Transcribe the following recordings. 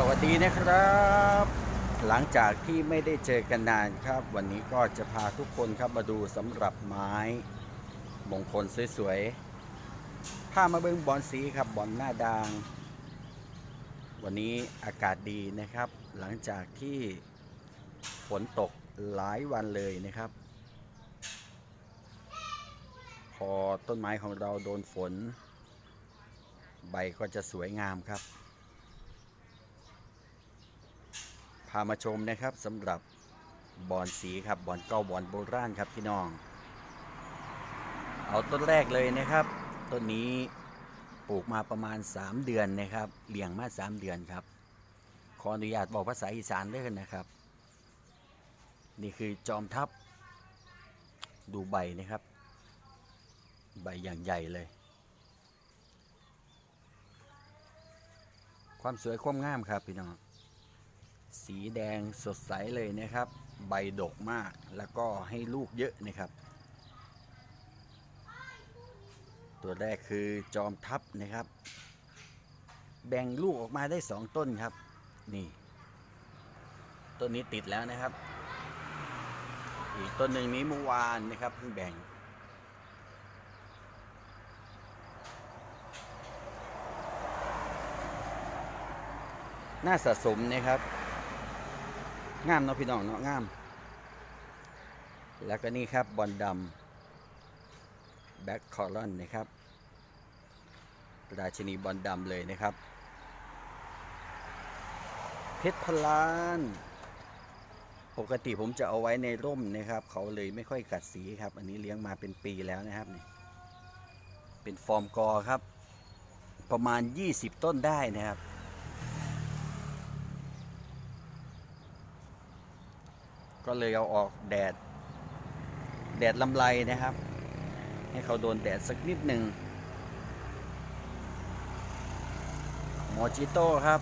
สวัสดีนะครับ หลังจากที่ไม่ได้เจอกันนานครับ วันนี้ก็จะพาทุกคนครับมาดูสำหรับไม้มงคลสวยๆพามาเบิ้งบอลสีครับบอลหน้าดาง วันนี้อากาศดีนะครับ หลังจากที่ฝนตกหลายวันเลยนะครับ พอต้นไม้ของเราโดนฝน ใบก็จะสวยงามครับ พามาชมนะครับสำหรับบอนสีครับบอนเก่าบอนโบราณครับพี่น้อง เอาต้นแรกเลยนะครับต้นนี้ปลูกมาประมาณ 3 เดือนนะครับเลี้ยงมา 3 เดือนครับ ขออนุญาตบอกภาษาอีสานด้วยนะครับ นี่คือจอมทัพดูใบนะครับ ใบอย่างใหญ่เลย ความสวยความงามครับพี่น้อง สีแดงสดใสเลยนะครับ ใบดกมากแล้วก็ให้ลูกเยอะนะครับ ตัวแรกคือจอมทัพนะครับ แบ่งลูกออกมาได้สองต้นครับ นี่ต้นนี้ติดแล้วนะครับ อีกต้นหนึ่งนี้เมื่อวานนะครับเพิ่งแบ่งน่าสะสมนะครับ งามเนาะพี่น้องเนาะงาม แล้วก็นี่ครับบอลดำแบ็คคอรอนนะครับราชินีบอลดำเลยนะครับ เพชรพลาน ปกติผมจะเอาไว้ในร่มนะครับ เขาเลยไม่ค่อยกัดสีครับ อันนี้เลี้ยงมาเป็นปีแล้วนะครับนี่เป็นฟอร์มกอครับ ประมาณ 20 ต้นได้นะครับ ก็เลยเอาออกแดด แดดลำไรนะครับ ให้เขาโดนแดดสักนิดหนึ่งโมจิโต้ครับ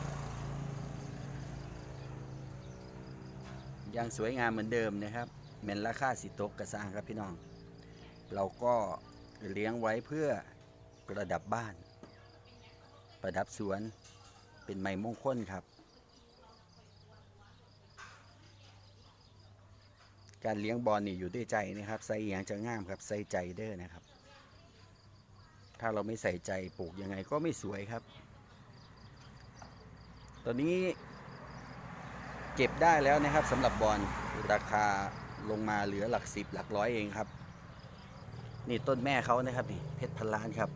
ยังสวยงามเหมือนเดิมนะครับเมนราคาสิตกกระซางครับพี่น้อง เราก็เลี้ยงไว้เพื่อประดับบ้าน ประดับสวนเป็นไม้มงคลครับ การเลี้ยงบอลนี่อยู่ด้วยใจนะครับ ใส่เอหย่างจะงามครับ ใส่ใจเด้อนะครับ ถ้าเราไม่ใส่ใจปลูกยังไงก็ไม่สวยครับ ตอนนี้เก็บได้แล้วนะครับสำหรับบอลราคาลงมาเหลือหลักสิบหลักร้อยเองครับ นี่ต้นแม่เขานะครับนี่เพชรพันล้านครับ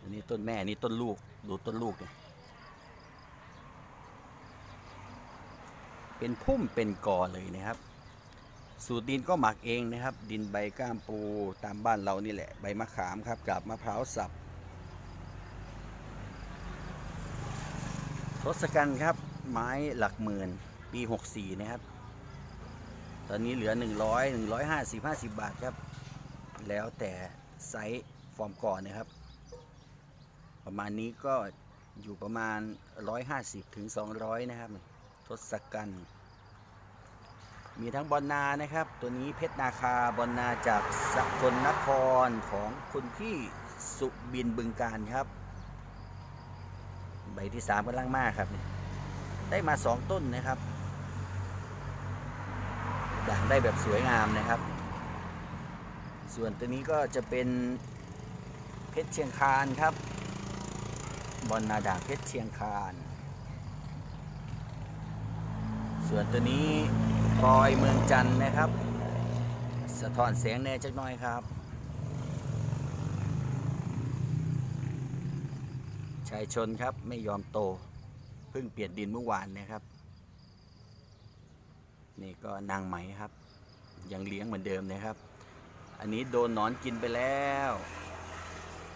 อันนี้ต้นแม่นนี่ต้นลูกดูต้นลูกเนี่ย เป็นพุ่มเป็นกอเลยนะครับ สูตรดินก็หมักเองนะครับ ดินใบก้ามปูตามบ้านเรานี่แหละ ใบมะขามครับกับมะพร้าวสับทศกัณฐ์ครับ ไม้หลักหมื่น ปี 64 นะครับ ตอนนี้เหลือ 100 150 50 บาทครับ แล้วแต่ไซส์ฟอร์มก่อนนะครับ ประมาณนี้ก็อยู่ประมาณ 150ถึง200 นะครับ ทศกัณฐ์มีทั้งบอลนานะครับ ตัวนี้เพชรนาคาบอลนาจากสกลนครของคุณพี่สุบินบึงการครับ ใบที่สามกำลังมากครับนี่ได้มาสองต้นนะครับด่างได้แบบสวยงามนะครับ ส่วนตัวนี้ก็จะเป็นเพชรเชียงคานครับ บอลนาด่างเพชรเชียงคาน ส่วนตัวนี้พลอยเมืองจันนะครับ สะท้อนแสงแน่จักหน่อยครับ ชายชนครับไม่ยอมโต เพิ่งเปลี่ยนดินเมื่อวานนะครับ นี่ก็นางไหมครับ ยังเลี้ยงเหมือนเดิมนะครับ อันนี้โดนนอนกินไปแล้ว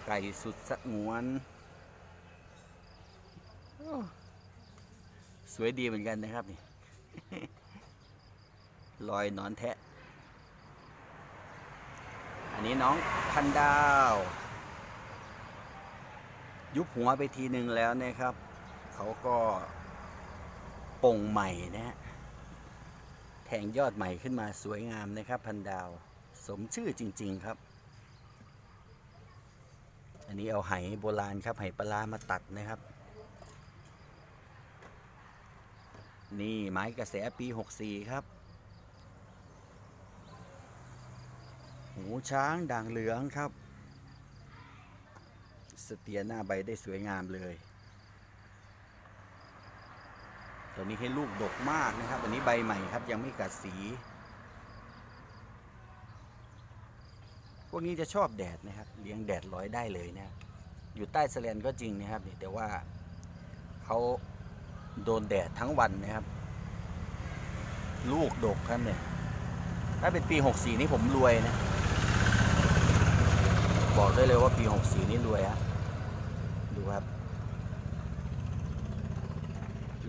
ไก่สุดสะงวนสวยดีเหมือนกันนะครับนี่ รอยนอนแทะ อันนี้น้องพันดาว ยุบหัวไปทีหนึ่งแล้วนะครับ เขาก็ป่งใหม่นะฮะแทงยอดใหม่ขึ้นมาสวยงามนะครับ พันดาว สมชื่อจริง ๆครับ อันนี้เอาไหโบราณครับไหปลามาตัดนะครับ นี่ไม้กระแสปี 64 ครับ หูช้างด่างเหลืองครับ สเตียหน้าใบได้สวยงามเลย ตัวนี้ให้ลูกดกมากนะครับ อันนี้ใบใหม่ครับยังไม่กัดสี พวกนี้จะชอบแดดนะครับ เลี้ยงแดดร้อยได้เลยนะ อยู่ใต้สแลนก็จริงนะครับแต่ว่าเขา โดนแดดทั้งวันนะครับ ลูกดกครับเนี่ย ถ้าเป็นปี64นี่ผมรวยนะ บอกได้เลยว่าปี64นี่รวยฮะดูครับ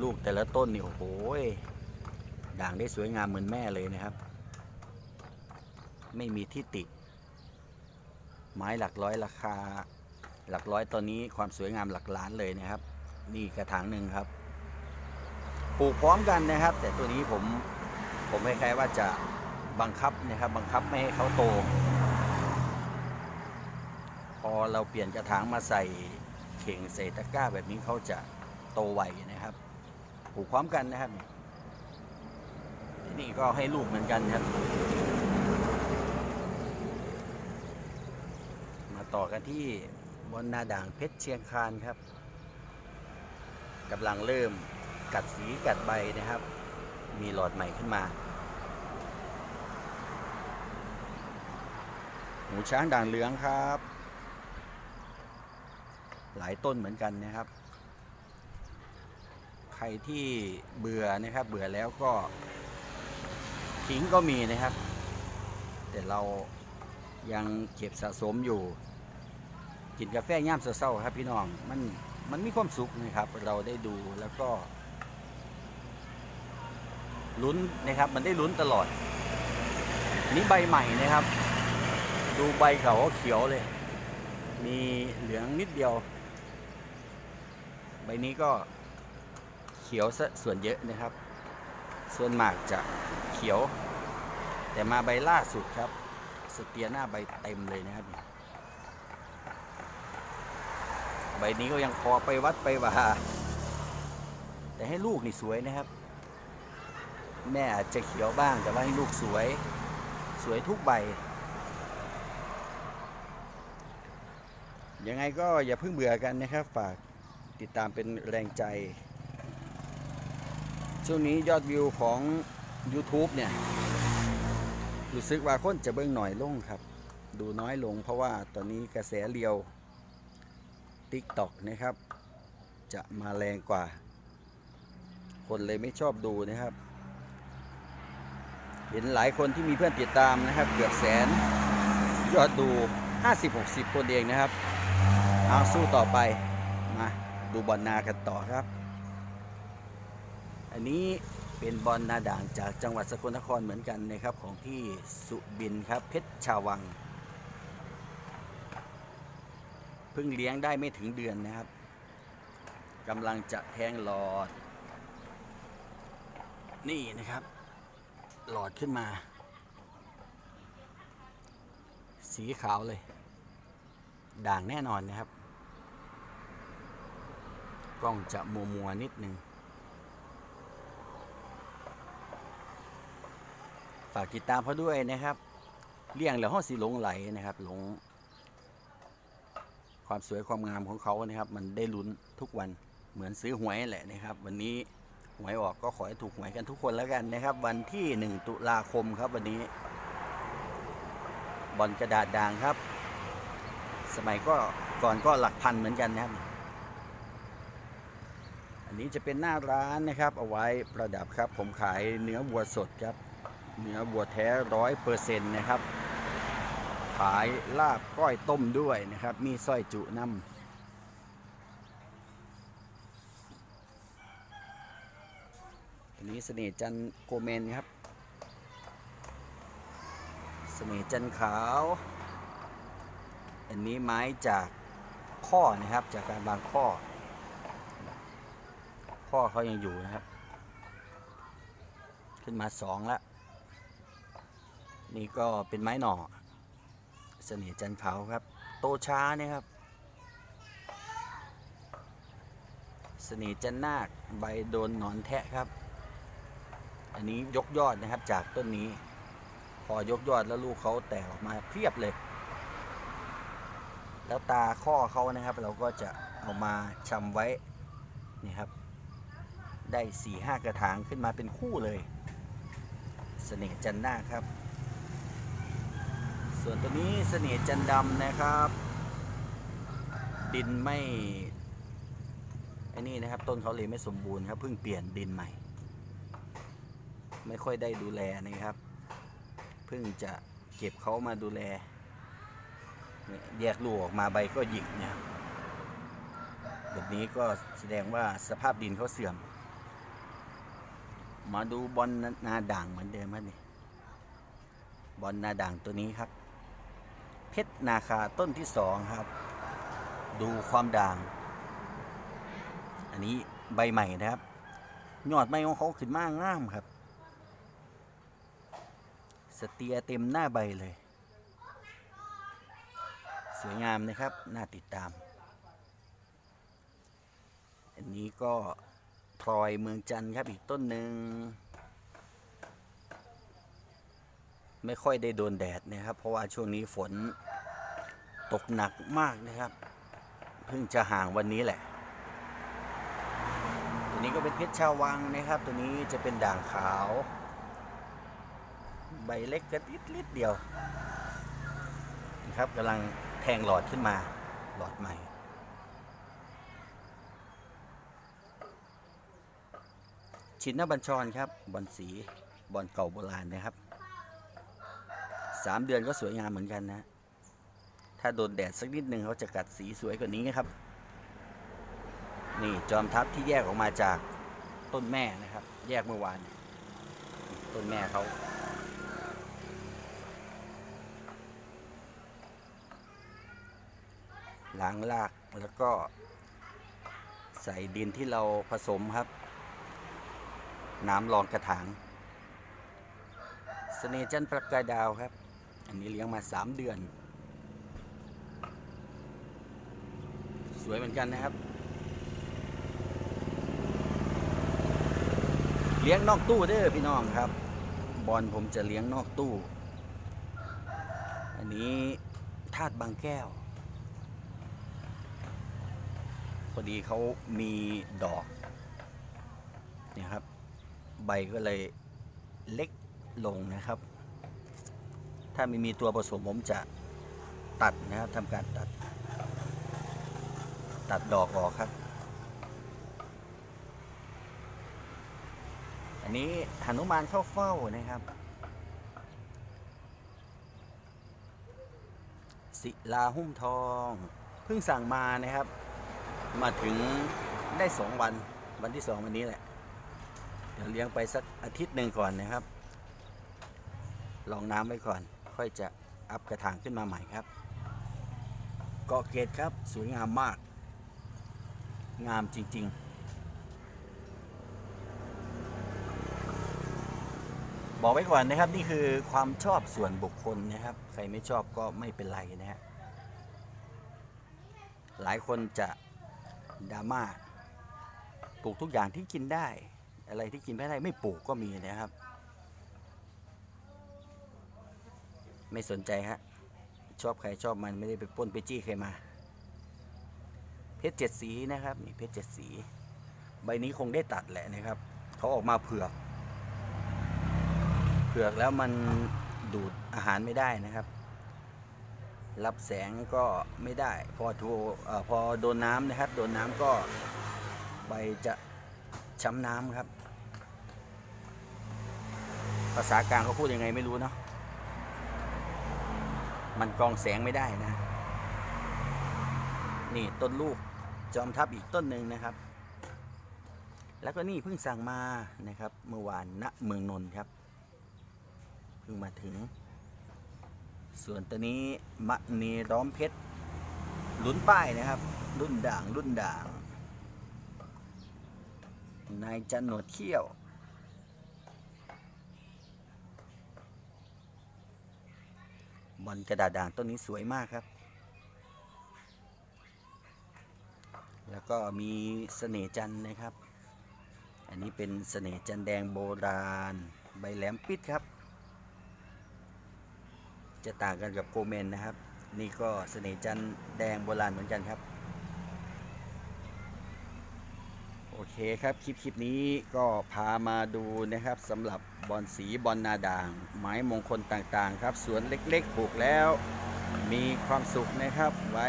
ลูกแต่ละต้นนี่โอ้โหยด่างได้สวยงามเหมือนแม่เลยนะครับ ไม่มีที่ติไม้หลักร้อยราคา หลักร้อยตอนนี้ความสวยงามหลักล้านเลยนะครับ นี่กระถางหนึ่งครับ ปลูกพร้อมกันนะครับ แต่ตัวนี้ผมผมคล้ายๆว่าจะบังคับนะครับ บังคับไม่ให้เขาโต พอเราเปลี่ยนกระถางมาใส่เข่งใส่ตะกร้าแบบนี้เขาจะโตไวนะครับปลูกพร้อมกันนะครับนี่ก็ให้ลูกเหมือนกันครับ มาต่อกันที่บนนาด่างเพชรเชียงคานครับกำลังเริ่ม กัดสีกัดใบนะครับ มีหลอดใหม่ขึ้นมา หูช้างด่างเหลืองครับ หลายต้นเหมือนกันนะครับ ใครที่เบื่อนะครับ เบื่อแล้วก็ทิ้งก็มีนะครับ แต่เรายังเก็บสะสมอยู่ กินกาแฟย่ามเศร้าๆครับพี่น้องมันมันมีความสุขนะครับ เราได้ดูแล้วก็ ลุ้นนะครับ มันได้ลุ้นตลอด นี่ใบใหม่นะครับ ดูใบเขาเขียวเลย มีเหลืองนิดเดียว ใบนี้ก็เขียวซะส่วนเยอะนะครับ ส่วนมากจะเขียว แต่มาใบล่าสุดครับ สเตียหน้าใบเต็มเลยนะครับใบนี้ก็ยังพอไปวัดไปว่าแต่ให้ลูกนี่สวยนะครับ แม่อาจจะเขียวบ้าง แต่ว่าให้ลูกสวยสวยทุกใบ ยังไงก็อย่าเพิ่งเบื่อกันนะครับ ฝากติดตามเป็นแรงใจ ช่วงนี้ยอดวิวของ YouTube เนี่ย รู้สึกว่าคนจะเบิ่งหน่อยลงครับ ดูน้อยลงเพราะว่าตอนนี้กระแสเรียว TikTok นะครับ จะมาแรงกว่า คนเลยไม่ชอบดูนะครับ เห็นหลายคนที่มีเพื่อนติดตามนะครับ เกือบแสนยอดดู 50-60 คนเองนะครับเอาสู้ต่อไปมาดูบอลนากันต่อครับ อันนี้เป็นบอลนาด่างจากจังหวัดสกลนครเหมือนกันนะครับของพี่สุบินครับเพชรชาวังเพิ่งเลี้ยงได้ไม่ถึงเดือนนะครับกำลังจะแทงหลอด นี่นะครับ หลอดขึ้นมา สีขาวเลย ด่างแน่นอนนะครับ กล้องจะมัวมัวนิดนึง ฝากติดตามเขาด้วยนะครับ เลี้ยงแล้วห้องสีหลงไหลนะครับหลง ความสวยความงามของเขานะครับ มันได้ลุ้นทุกวันเหมือนซื้อหวยแหละนะครับ วันนี้ หวยออกก็ขอให้ถูกหวยกันทุกคนแล้วกันนะครับ วันที่ 1 ตุลาคมครับวันนี้ บอลกระดาษด่างครับ สมัยก็ก่อนก็หลักพันเหมือนกันนะครับ อันนี้จะเป็นหน้าร้านนะครับ เอาไว้ประดับครับ ผมขายเนื้อวัวสดครับ เนื้อวัวแท้ร้อยเปอร์เซ็นต์นะครับ ขายลาบก้อยต้มด้วยนะครับ มีสร้อยจุน้ำ นี้เสน่ห์จันโกเมนครับ เสน่ห์จันขาว อันนี้ไม้จากข้อนะครับ จากการบางข้อ ข้อเขายังอยู่นะครับ ขึ้นมาสองแล้ว นี่ก็เป็นไม้หน่อ เสน่ห์จันขาวครับ โตช้านะครับ เสน่ห์จันนาคใบโดนหนอนแทะครับ อันนี้ยกยอดนะครับจากต้นนี้ พอยกยอดแล้วลูกเขาแตกออกมาเพียบเลย แล้วตาข้อเขานะครับ เราก็จะเอามาชำไว้นี่ครับ ได้สี่ห้ากระถางขึ้นมาเป็นคู่เลยเสน่ห์จันนาครับ ส่วนตัวนี้เสน่ห์จันดำนะครับ ดินไม่ไอ้นี่นะครับ ต้นเขาเลยไม่สมบูรณ์ครับเพิ่งเปลี่ยนดินใหม่ ไม่ค่อยได้ดูแลนะครับเพิ่งจะเก็บเขามาดูแลแยกลูกออกมาใบก็หยิกเนี่ยแบบนี้ก็แสดงว่าสภาพดินเขาเสื่อม มาดูบอลนาด่างเหมือนเดิมนี่บอลนาด่างตัวนี้ครับ เพชรนาคาต้นที่สองครับ ดูความด่าง อันนี้ใบใหม่นะครับ ยอดใบของเขาขึ้นมากงามครับ สเตียเต็มหน้าใบเลย สวยงามนะครับ น่าติดตาม อันนี้ก็พลอยเมืองจันทร์ครับอีกต้นหนึ่ง ไม่ค่อยได้โดนแดดนะครับ เพราะว่าช่วงนี้ฝนตกหนักมากนะครับ เพิ่งจะห่างวันนี้แหละ ตัวนี้ก็เป็นเพชรชาววังนะครับ ตัวนี้จะเป็นด่างขาว ใบเล็กกระติดลิดเดียวนะครับกำลังแทงหลอดขึ้นมาหลอดใหม่ ชินนบัญชรครับบอลสีบอลเก่าโบราณนะครับสามเดือนก็สวยงามเหมือนกันนะ ถ้าโดนแดดสักนิดหนึ่งเขาจะกัดสีสวยกว่านี้ครับ นี่จอมทัพที่แยกออกมาจากต้นแม่นะครับ แยกเมื่อวานต้นแม่เขา ล้างรากแล้วก็ใส่ดินที่เราผสมครับ น้ำรองกระถางเสน่ห์จันประกายดาวครับ อันนี้เลี้ยงมา 3 เดือน สวยเหมือนกันนะครับ เลี้ยงนอกตู้เด้อพี่น้องครับ บอลผมจะเลี้ยงนอกตู้ อันนี้ธาตุบางแก้ว พอดีเขามีดอกเนี่ยครับ ใบก็เลยเล็กลงนะครับ ถ้าไม่มีตัวผสมผมจะตัดนะครับทำการตัด ตัดดอกออกครับ อันนี้หนุมานเข้าเฝ้านะครับ ศิลาหุ้มทอง เพิ่งสั่งมานะครับ มาถึงได้สองวันวันที่สองวันนี้แหละ เดี๋ยวเลี้ยงไปสักอาทิตย์หนึ่งก่อนนะครับ ลองน้ำไว้ก่อน ค่อยจะอัพกระถางขึ้นมาใหม่ครับเกาะเกตครับสวยงามมาก งามจริง ๆบอกไว้ก่อนนะครับนี่คือความชอบส่วนบุคคลนะครับ ใครไม่ชอบก็ไม่เป็นไรนะฮะหลายคนจะ ดราม่าปลูกทุกอย่างที่กินได้ อะไรที่กินไม่ได้ไม่ปลูกก็มีนะครับ ไม่สนใจฮะชอบใครชอบมันไม่ได้ไปป้นไปจี้ใครมา เพชรเจ็ดสีนะครับนี่เพชรเจ็ดสี ใบนี้คงได้ตัดแหละนะครับเขาออกมาเผือก เผือกแล้วมันดูดอาหารไม่ได้นะครับ รับแสงก็ไม่ได้ พอทัวเอ่อพอโดนน้ำนะครับ โดนน้ำก็ใบจะช้ำน้ำครับ ภาษากลางเขาพูดยังไงไม่รู้เนาะมันกองแสงไม่ได้นะ นี่ต้นลูกจอมทับอีกต้นหนึ่งนะครับ แล้วก็นี่เพิ่งสั่งมานะครับ เมื่อวานณเมืองนนท์ครับ เพิ่งมาถึง ส่วนตัวนี้มะนีร้อมเพชรลุ้นป้ายนะครับ รุ่นด่างรุ่นด่าง นายจันหนวดเขี้ยว บอลกระดาษด่างต้นนี้สวยมากครับ แล้วก็มีเสน่จันนะครับ อันนี้เป็นเสน่จันแดงโบราณ ใบแหลมปิดครับ จะต่างกันกับโกเมนนะครับ นี่ก็เสน่ห์จันแดงโบราณเหมือนกันครับ โอเคครับคลิปคลิปนี้ก็พามาดูนะครับสำหรับบอลสีบอลนาด่าง ไม้มงคลต่างๆ ครับสวนเล็กๆปลูกแล้ว มีความสุขนะครับ ไว้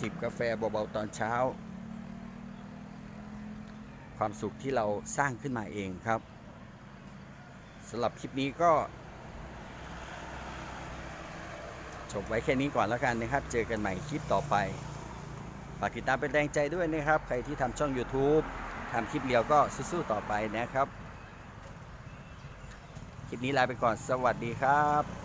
จิบกาแฟเบาๆตอนเช้า ความสุขที่เราสร้างขึ้นมาเองครับสำหรับคลิปนี้ก็ จบไว้แค่นี้ก่อนแล้วกันนะครับ เจอกันใหม่คลิปต่อไป ฝากติดตามเป็นแรงใจด้วยนะครับ ใครที่ทำช่อง YouTube ทำคลิปเดียวก็สู้ๆต่อไปนะครับ คลิปนี้ลาไปก่อน สวัสดีครับ